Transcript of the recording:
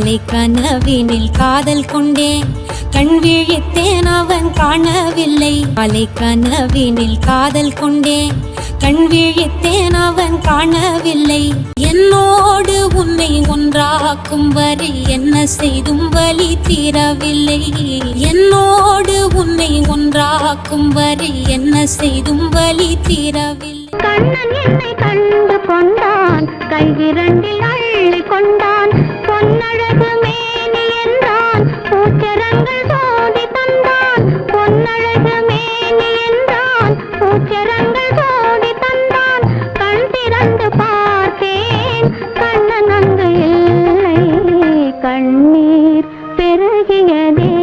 காலை கனவினில் காதல் கொண்டேன். கண் விழித்தேன் அவன் காணவில்லை. காலை கனவினில் காதல் கொண்டேன். கண் விழித்தேன் அவன் காணவில்லை. என்னோடு உன்னை ஒன்றாக்கும் வரை என்ன செய்தும் வழி தீரவில்லை. என்னோடு உன்னை ஒன்றாக்கும் வரை என்ன செய்தும் வழி தீரவில்லை. கண்ணன் என்னை கண்டு கொண்டான். கைவிரண்டில் அள்ளி கொண்டான். நூற்றங்கள் கோடி தந்தான் கண் திறந்து பார்த்தேன். கண்ணன் அங்கு இல்லை பெருகியதே.